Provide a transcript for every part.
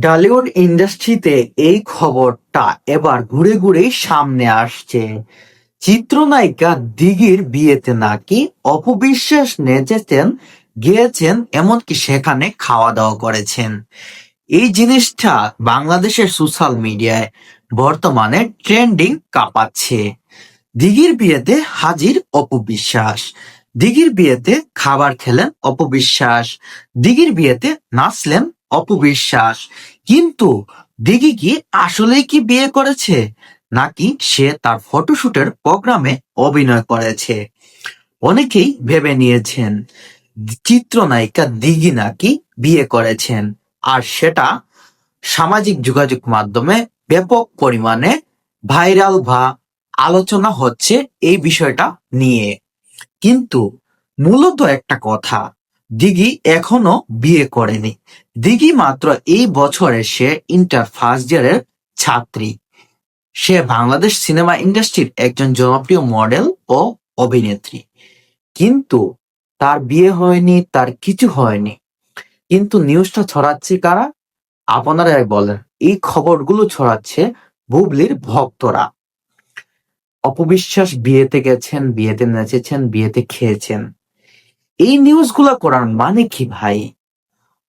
ডালিউড ইন্ডাস্ট্রিতে এই খবরটা এবার ঘুরে ঘুরেই সামনে আসছে। চিত্রনায়িকা দিঘির বিয়েতে নাকি অপবিশ্বাস নেচেছেন, গিয়েছেন, এমনকি সেখানে খাওয়া দাওয়া করেছেন। এই জিনিসটা বাংলাদেশের সোশ্যাল মিডিয়ায় বর্তমানে ট্রেন্ডিং কাঁপাচ্ছে। দিঘির বিয়েতে হাজির অপবিশ্বাস। দিঘির বিয়েতে খাবার খেলেন অপবিশ্বাস। দিঘির বিয়েতে নাচলেন অপবিশ্বাস। কিন্তু দিঘি কি আসলেই কি বিয়ে করেছে? নাকি সে তার ফটোশুটের প্রোগ্রামে অভিনয় করেছে? অনেকেই ভেবে নিয়েছেন, চিত্রনায়িকা দিঘি নাকি বিয়ে করেছেন। আর সেটা সামাজিক যোগাযোগ মাধ্যমে ব্যাপক পরিমাণে ভাইরাল বা আলোচনা হচ্ছে এই বিষয়টা নিয়ে। কিন্তু মূলত একটা কথা দিঘি এখনও বিয়ে করেনি। দিঘি মাত্র এই বছরে সে ইন্টার ফার্স্ট ইয়ারের ছাত্রী। সে বাংলাদেশ সিনেমা ইন্ডাস্ট্রির একজন জনপ্রিয় মডেল ও অভিনেত্রী। কিন্তু তার বিয়ে হয়নি, তার কিছু হয়নি। কিন্তু নিউজটা ছড়াচ্ছে কারা? আপনারাই বলেন। এই খবরগুলো ছড়াচ্ছে বুবলির ভক্তরা। অপবিশ্বাস বিয়েতে গেছেন, বিয়েতে নেচেছেন, বিয়েতে খেয়েছেন। এই নিউজগুলো করার মানে কি ভাই?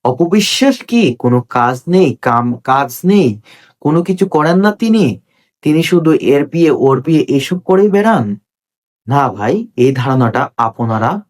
অপবিশ্বাস কি? কোনো কাজ নেই, কাম কাজ নেই, কোনো কিছু করেন না তিনি। তিনি শুধু এর বিয়ে, ওর বিয়ে এসব করেই বেড়ান? না ভাই, এই ধারণাটা আপনারা